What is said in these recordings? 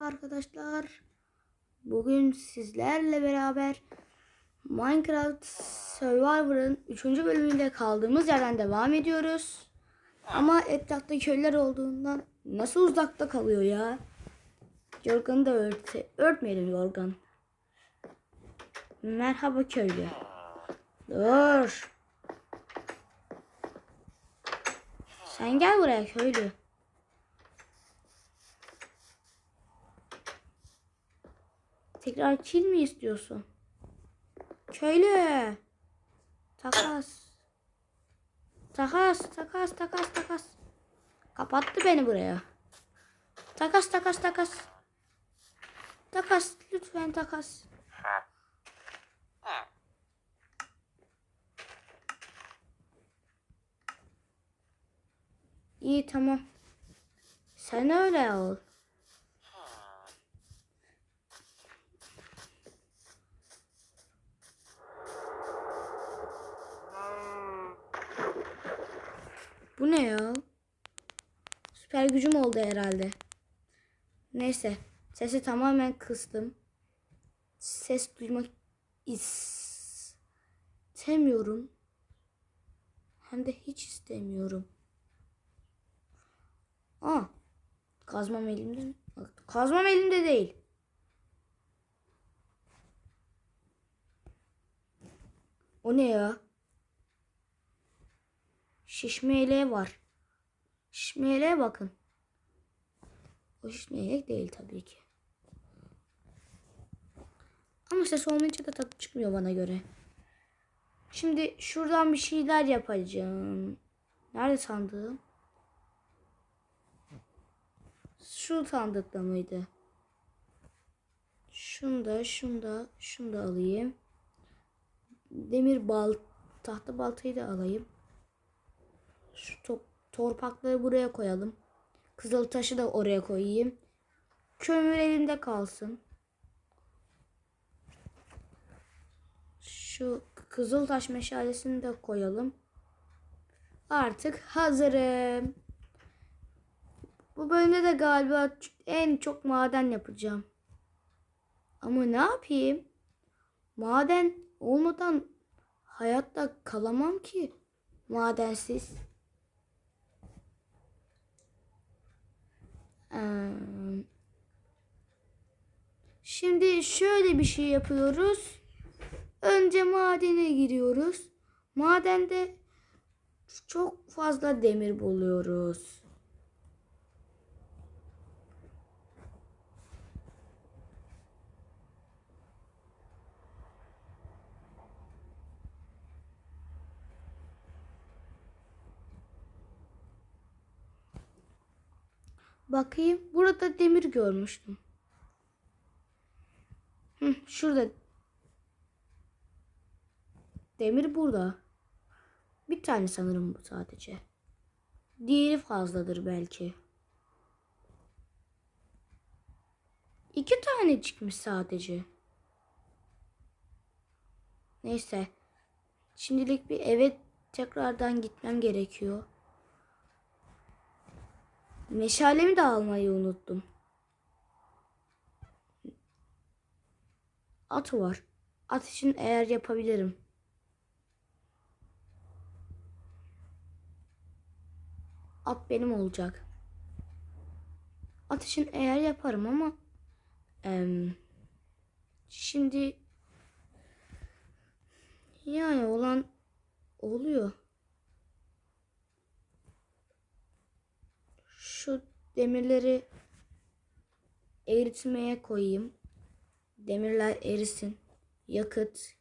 arkadaşlar. Bugün sizlerle beraber Minecraft Survivor'ın 3. bölümünde kaldığımız yerden devam ediyoruz. Ama etrafta köyler olduğundan nasıl uzakta kalıyor ya? Yorganı da örte, örtmeyelim yorgan. Merhaba köylü. Dur. Sen gel buraya köylü. Tekrar kill mi istiyorsun? Köylü. Takas. Takas, takas, takas, takas. Kapattı beni buraya. Takas, takas, takas. Takas, lütfen takas. İyi tamam. Sen öyle ol. Bu ne ya? Süper gücüm oldu herhalde. Neyse. Sesi tamamen kıstım. Ses duymak istemiyorum. Hem de hiç istemiyorum. Aa. Kazmam elimde mi? Kazmam elimde değil. O ne ya? Şişme yeleği var. Şişme yeleğe bakın. O şişme yelek değil tabii ki. Ama ses olmayınca da tadı çıkmıyor bana göre. Şimdi şuradan bir şeyler yapacağım. Nerede sandığım? Şu sandıkta mıydı? Şunu da, şunu alayım. Demir bal, tahta baltayı da alayım. Şu to torpakları buraya koyalım. Kızıl taşı da oraya koyayım. Kömür elimde kalsın. Şu kızıl taş meşalesini de koyalım. Artık hazırım. Bu bölümde de galiba en çok maden yapacağım. Ama ne yapayım? Maden olmadan hayatta kalamam ki. Madensiz. Şimdi şöyle bir şey yapıyoruz. Önce madene giriyoruz. Madende çok fazla demir buluyoruz. Bakayım. Burada demir görmüştüm. Hı, şurada. Demir burada. Bir tane sanırım bu sadece. Diğeri fazladır belki. İki tane çıkmış sadece. Neyse. Şimdilik bir eve tekrardan gitmem gerekiyor. Meşalemi de almayı unuttum. At var. At için eğer yapabilirim. At benim olacak. At için eğer yaparım ama em, şimdi yani olan oluyor. Şu demirleri eritmeye koyayım. Demirler erisin. Yakıt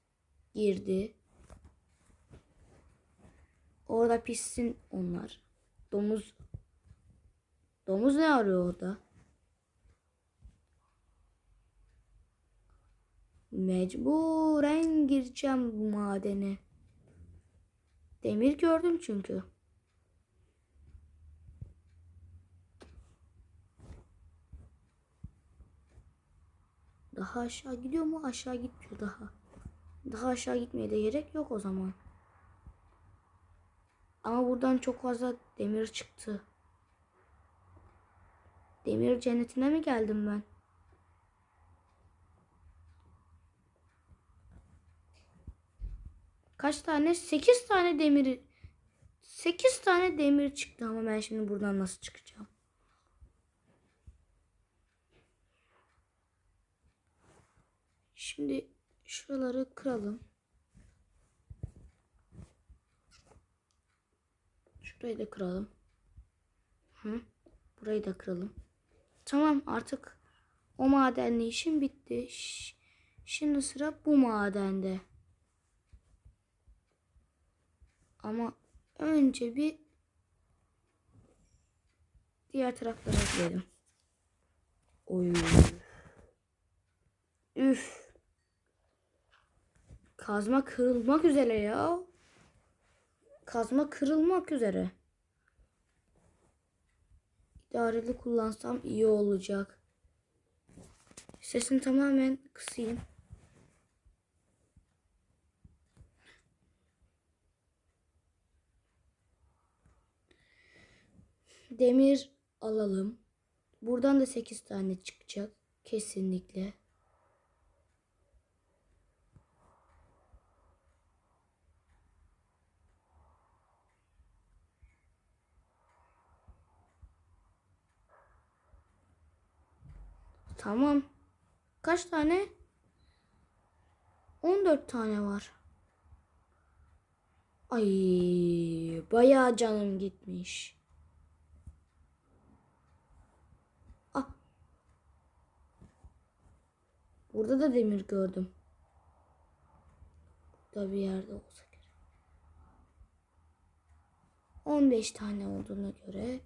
girdi. Orada pişsin onlar. Domuz Domuz ne arıyor orada? Mecburen gireceğim madene. Demir gördüm çünkü. Daha aşağı gidiyor mu? Aşağı gitmiyor daha. Daha aşağı gitmeye de gerek yok o zaman. Ama buradan çok fazla demir çıktı. Demir cennetine mi geldim ben? Kaç tane? 8 tane demir 8 tane demir çıktı ama ben şimdi buradan nasıl çıkacağım? Şimdi şuraları kıralım. Şurayı da kıralım. Hı? Burayı da kıralım. Tamam artık o madenli işim bitti. Şimdi sıra bu madende. Ama önce bir diğer taraflara gidelim. Oy. Üf. Kazma kırılmak üzere ya. Kazma kırılmak üzere. İdareli kullansam iyi olacak. Sesini tamamen kısayım. Demir alalım. Buradan da 8 tane çıkacak. Kesinlikle. Tamam. Kaç tane? 14 tane var. Ay, bayağı canım gitmiş. Ah. Burada da demir gördüm. Burada bir yerde olsa gerek. 15 tane olduğuna göre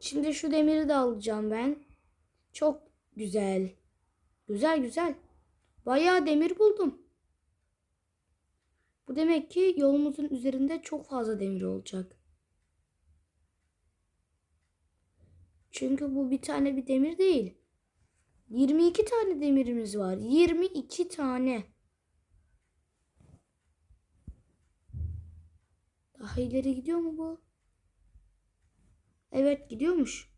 Şimdi şu demiri de alacağım ben. Çok güzel. Güzel güzel. Bayağı demir buldum. Bu demek ki yolumuzun üzerinde çok fazla demir olacak. Çünkü bu bir tane bir demir değil. 22 tane demirimiz var. 22 tane. Daha ileri gidiyor mu bu? Evet gidiyormuş.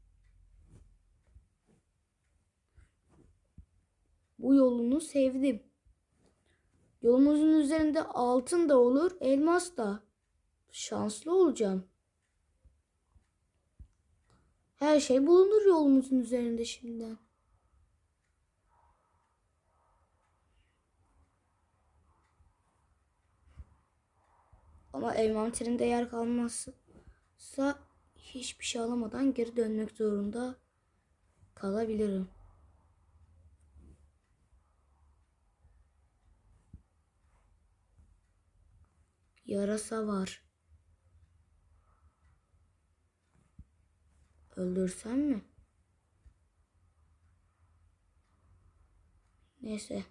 Bu yolunu sevdim. Yolumuzun üzerinde altın da olur, elmas da. Şanslı olacağım. Her şey bulunur yolumuzun üzerinde şimdiden. Ama envanterimde yer kalmazsa hiçbir şey alamadan geri dönmek zorunda kalabilirim. Yarasa var. Öldürsem mi? Neyse.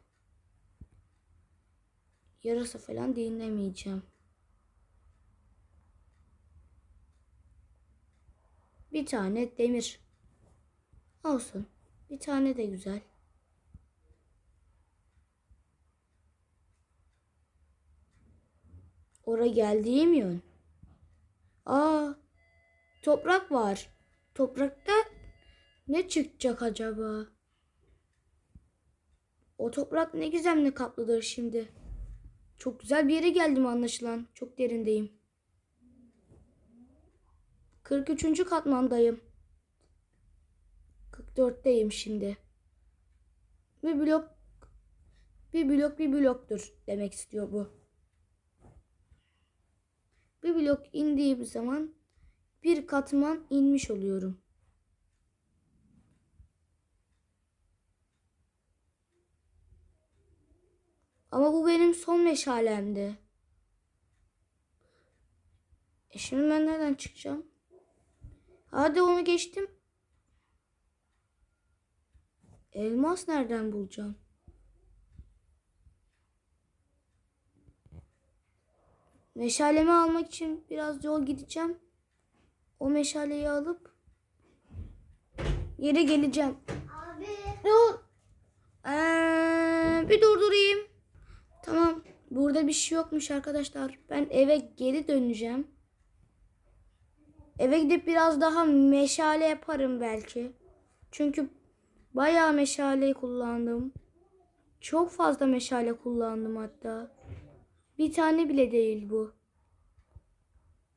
Yarasa falan dinlemeyeceğim. Bir tane demir. Olsun. Bir tane de güzel. Oraya geldiğim yön. Aa, toprak var. Toprakta ne çıkacak acaba? O toprak ne gizemli kaplıdır şimdi. Çok güzel bir yere geldim anlaşılan. Çok derindeyim. 43. katmandayım. 44'teyim şimdi. Bir blok bir blok bir bloktur demek istiyor bu. Bir blok indiğim zaman bir katman inmiş oluyorum. Ama bu benim son meşalemdi. E şimdi ben nereden çıkacağım? Hadi onu geçtim. Elmas nereden bulacağım? Meşalemi almak için biraz yol gideceğim. O meşaleyi alıp geri geleceğim. Abi. Dur. Ee, bir durdurayım. Tamam. Burada bir şey yokmuş arkadaşlar. Ben eve geri döneceğim. Eve gidip biraz daha meşale yaparım belki. Çünkü bayağı meşale kullandım. Çok fazla meşale kullandım hatta. Bir tane bile değil bu.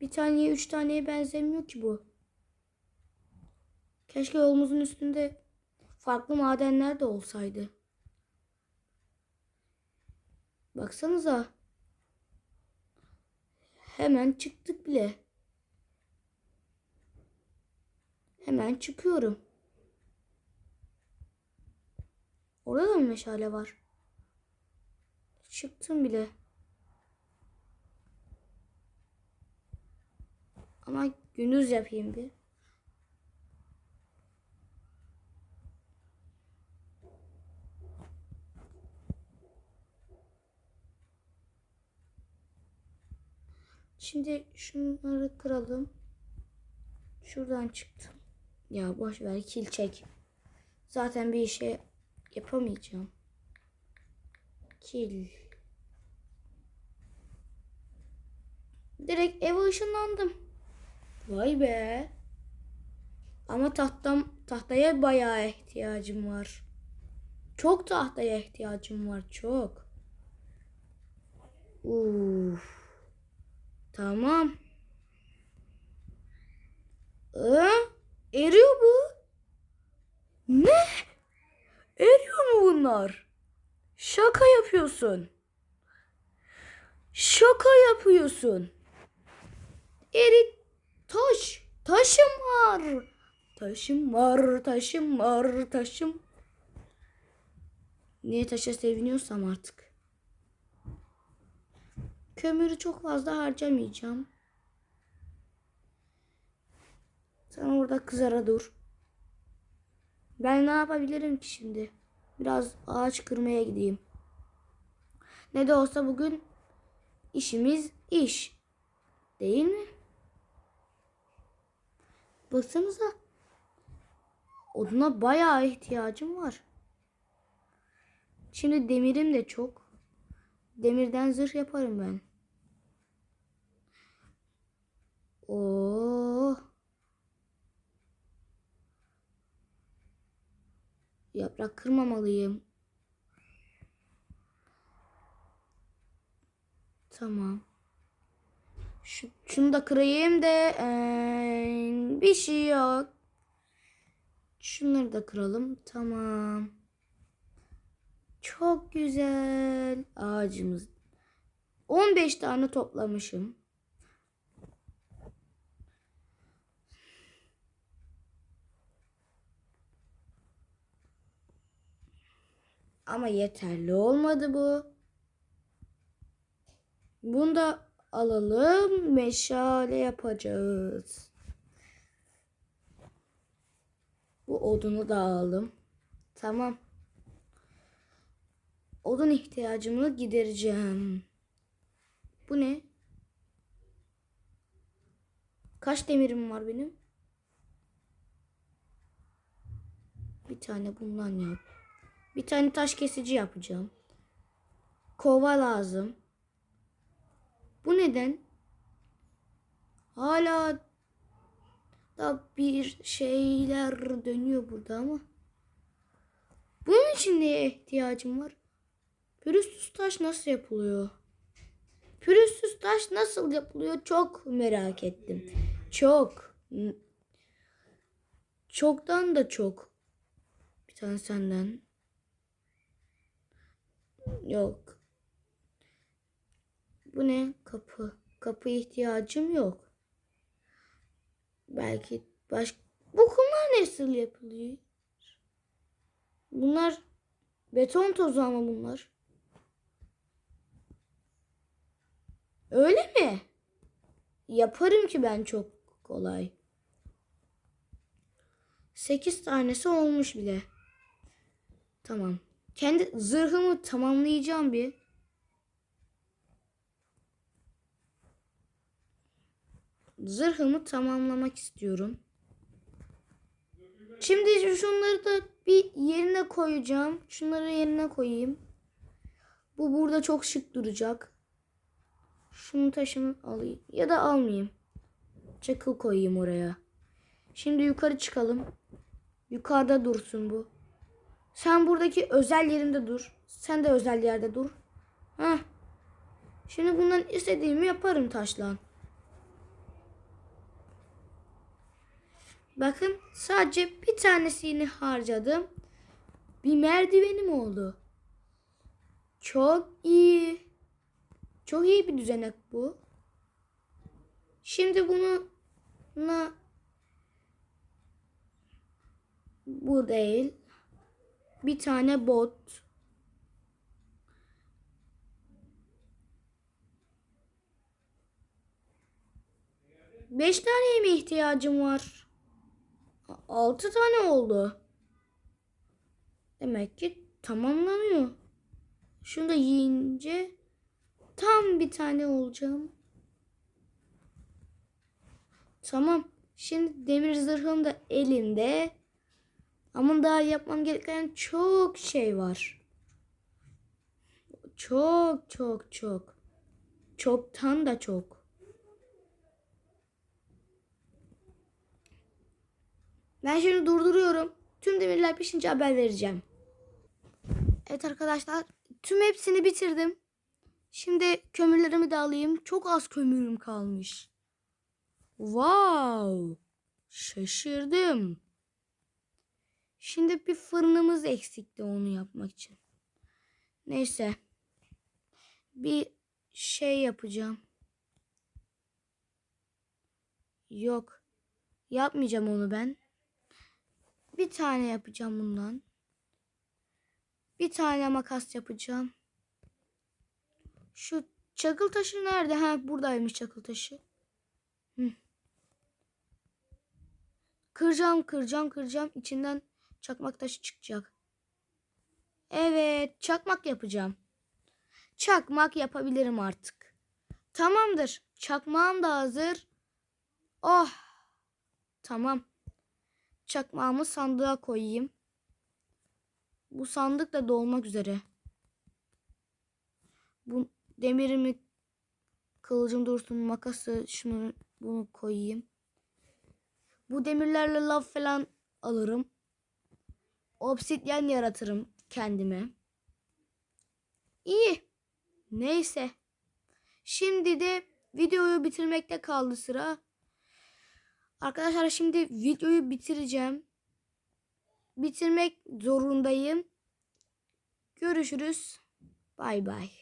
Bir taneye üç taneye benzemiyor ki bu. Keşke yolumuzun üstünde farklı madenler de olsaydı. Baksanıza. Hemen çıktık bile. Hemen çıkıyorum. Orada da mı meşale var? Çıktım bile. Ama gündüz yapayım bir. Şimdi şunları kıralım. Şuradan çıktım. Ya boş ver kil çek. Zaten bir işe yapamayacağım. Kil. Direkt eve ışınlandım. Vay be. Ama tahtam tahtaya bayağı ihtiyacım var. Çok tahtaya ihtiyacım var, çok. Uf. Tamam. Ee, eriyor bu. Ne? Eriyor mu bunlar? Şaka yapıyorsun. Şaka yapıyorsun. Eri taş. Taşım var. Taşım var, taşım var, taşım. Niye taşa seviniyorsam artık. Kömürü çok fazla harcamayacağım. Sen orada kızara dur. Ben ne yapabilirim ki şimdi? Biraz ağaç kırmaya gideyim. Ne de olsa bugün işimiz iş. Değil mi? Baksanıza. Oduna bayağı ihtiyacım var. Şimdi demirim de çok. Demirden zırh yaparım ben. Oo. Yaprak kırmamalıyım. Tamam. Şu, şunu da kırayım da eee, bir şey yok. Şunları da kıralım. Tamam. Çok güzel ağacımız. 15 tane toplamışım. Ama yeterli olmadı bu. Bunu da alalım. Meşale yapacağız. Bu odunu da alalım. Tamam. Odun ihtiyacımı gidereceğim. Bu ne? Kaç demirim var benim? Bir tane bundan yap. Bir tane taş kesici yapacağım. Kova lazım. Bu neden? Hala da bir şeyler dönüyor burada ama. Bunun için neye ihtiyacım var? Pürüzsüz taş nasıl yapılıyor? Pürüzsüz taş nasıl yapılıyor? Çok merak ettim. Çok. Çoktan da çok. Bir tane senden. Yok. Bu ne? Kapı. Kapı ihtiyacım yok. Belki baş... Bu kumlar nasıl yapılıyor? Bunlar beton tozu ama bunlar. Öyle mi? Yaparım ki ben çok kolay. 8 tanesi olmuş bile. Tamam. Kendi zırhımı tamamlayacağım bir. Zırhımı tamamlamak istiyorum. Şimdi şunları da bir yerine koyacağım. Şunları yerine koyayım. Bu burada çok şık duracak. Şunu taşımı alayım. Ya da almayayım. Çakıl koyayım oraya. Şimdi yukarı çıkalım. Yukarıda dursun bu. Sen buradaki özel yerinde dur. Sen de özel yerde dur. Heh. Şimdi bundan istediğimi yaparım taşlan. Bakın sadece bir tanesini harcadım. Bir merdivenim oldu. Çok iyi. Çok iyi bir düzenek bu. Şimdi bunu na bu değil. Bir tane bot. Beş taneye mi ihtiyacım var? Altı tane oldu. Demek ki tamamlanıyor. Şunu da yiyince tam bir tane olacağım. Tamam. Şimdi demir zırhım da elimde. Ama daha yapmam gereken çok şey var. Çok çok çok. Çoktan da çok. Ben şimdi durduruyorum. Tüm demirler pişince haber vereceğim. Evet arkadaşlar. Tüm hepsini bitirdim. Şimdi kömürlerimi de alayım. Çok az kömürüm kalmış. Wow! Şaşırdım. Şimdi bir fırınımız eksikti onu yapmak için. Neyse. Bir şey yapacağım. Yok. Yapmayacağım onu ben. Bir tane yapacağım bundan. Bir tane makas yapacağım. Şu çakıl taşı nerede? Ha buradaymış çakıl taşı. Hı. Kıracağım, kıracağım, kıracağım. İçinden çakmak taşı çıkacak. Evet, çakmak yapacağım. Çakmak yapabilirim artık. Tamamdır. Çakmağım da hazır. Oh. Tamam. Çakmağımı sandığa koyayım. Bu sandık da dolmak üzere. Bu demirimi kılıcım dursun makası şunu bunu koyayım. Bu demirlerle lav falan alırım. Obsidyen yaratırım kendime. İyi. Neyse. Şimdi de videoyu bitirmekte kaldı sıra. Arkadaşlar şimdi videoyu bitireceğim. Bitirmek zorundayım. Görüşürüz. Bay bay.